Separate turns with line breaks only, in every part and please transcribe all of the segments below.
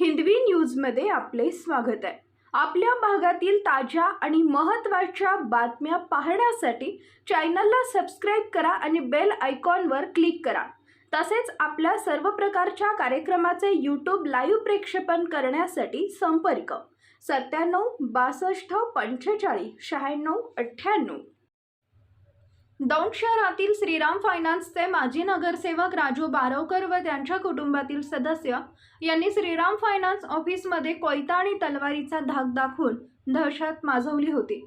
हिंदवी न्यूजमध्ये आपले स्वागत आहे. आपल्या भागातील ताज्या आणि महत्त्वाच्या बातम्या पाहण्यासाठी चॅनलला सबस्क्राईब करा आणि बेल आयकॉनवर क्लिक करा. तसेच आपल्या सर्व प्रकारच्या कार्यक्रमाचे यूट्यूब लाईव्ह प्रेक्षेपण करण्यासाठी संपर्क. सत्त्याण्णव बासष्ट पंचेचाळीस शहाण्णव अठ्ठ्याण्णव. दौंड शहरातील श्रीराम फायनान्सचे माजी नगरसेवक राजू बारवकर व त्यांच्या कुटुंबातील सदस्य यांनी श्रीराम फायनान्स ऑफिसमध्ये कोयता आणि तलवारीचा धाक दाखवून दहशत माजवली होती.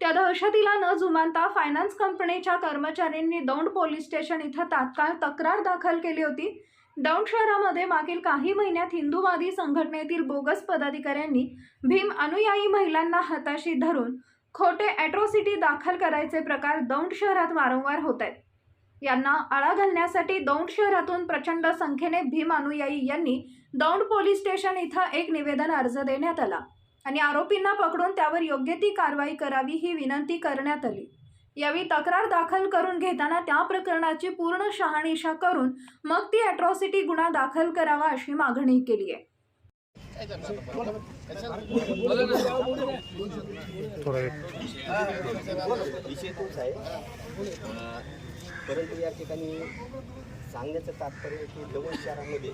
त्या दहशतीला न जुमानता फायनान्स कंपनीच्या कर्मचाऱ्यांनी दौंड पोलीस स्टेशन इथं तात्काळ तक्रार दाखल केली होती. दौंड शहरामध्ये मागील काही महिन्यात हिंदूवादी संघटनेतील बोगस पदाधिकाऱ्यांनी भीम अनुयायी महिलांना हाताशी धरून खोटे ॲट्रॉसिटी दाखल करायचे प्रकार दौंड शहरात वारंवार होत आहेत यांना आळा घालण्यासाठी दौंड शहरातून प्रचंड संख्येने भीम अनुयायी यांनी दौंड पोलीस स्टेशन इथं एक निवेदन अर्ज देण्यात आला आणि आरोपींना पकडून त्यावर योग्य ती कारवाई करावी ही विनंती करण्यात आली. यावेळी तक्रार दाखल करून घेताना त्या प्रकरणाची पूर्ण शहानिशा करून मग ती अॅट्रॉसिटी गुन्हा दाखल करावा अशी मागणी केली आहे
विषय तोच आहे. परंतु या ठिकाणी सांगण्याचं तात्पर्य की दमण शहरामध्ये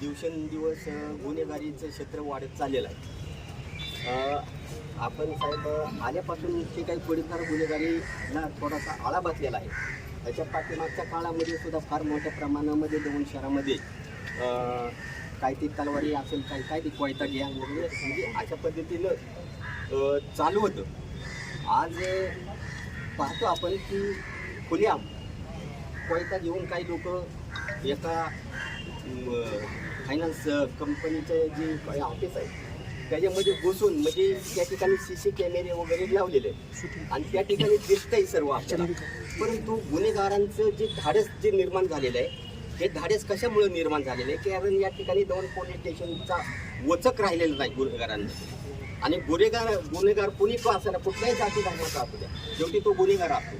दिवसेंदिवस गुन्हेगारीचं क्षेत्र वाढत चाललेलं आहे. आपण साहेब आल्यापासून जे काही थोडीफार गुन्हेगारीला थोडासा आळा बसलेला आहे. त्याच्या पाठीमागच्या काळामध्ये सुद्धा फार मोठ्या प्रमाणामध्ये दमण शहरामध्ये काही काय ती तलवारी असेल काय काय ती कोयता घ्या वगैरे म्हणजे अशा पद्धतीनं चालू होतं. आज पाहतो आपण की खुल्याम कोयता घेऊन काही लोक एका फायनान्स कंपनीचे जे काही ऑफिस आहे त्याच्यामध्ये घुसून म्हणजे त्या ठिकाणी सी सी कॅमेरे वगैरे लावलेले आहेत. आणि त्या ठिकाणी दिसतंय सर्व आपल्याला. परंतु गुन्हेगारांचं जे धाडस जे निर्माण झालेलं आहे हे धाडस कशामुळे निर्माण झालेलं आहे? कारण या ठिकाणी दोन पोलीस स्टेशनचा वचक राहिलेला नाही गुन्हेगारांना. आणि गुन्हेगार गुन्हेगार कोणी तो असायला कुठल्याही जाती धर्माचा असू द्या. शेवटी तो गुन्हेगार असतो.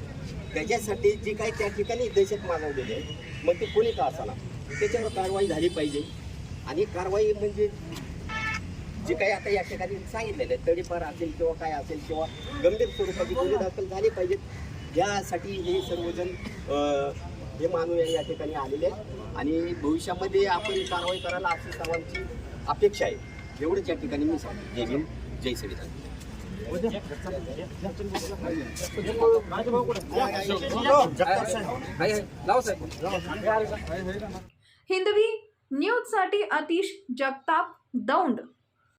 त्याच्यासाठी जी काही त्या ठिकाणी दहशत मागवलेली आहे मग ते कोणी का असाला त्याच्यावर कारवाई झाली पाहिजे. आणि कारवाई म्हणजे जे काही आता या ठिकाणी सांगितलेलं आहे तडीपार असेल किंवा काय असेल किंवा गंभीर स्वरूपाचे गुन्हे दाखल झाले पाहिजेत. यासाठी हे सर्वजण हे मानव या ठिकाणी आलेले आहेत. आणि भविष्यामध्ये आपण कारवाई करायला अशी सर्वांची अपेक्षा आहे. एवढंच या ठिकाणी मी सांगतो जय भीम जय श्रीराम
हिंदवी न्यूजसाठी अतिश जगताप दौंड.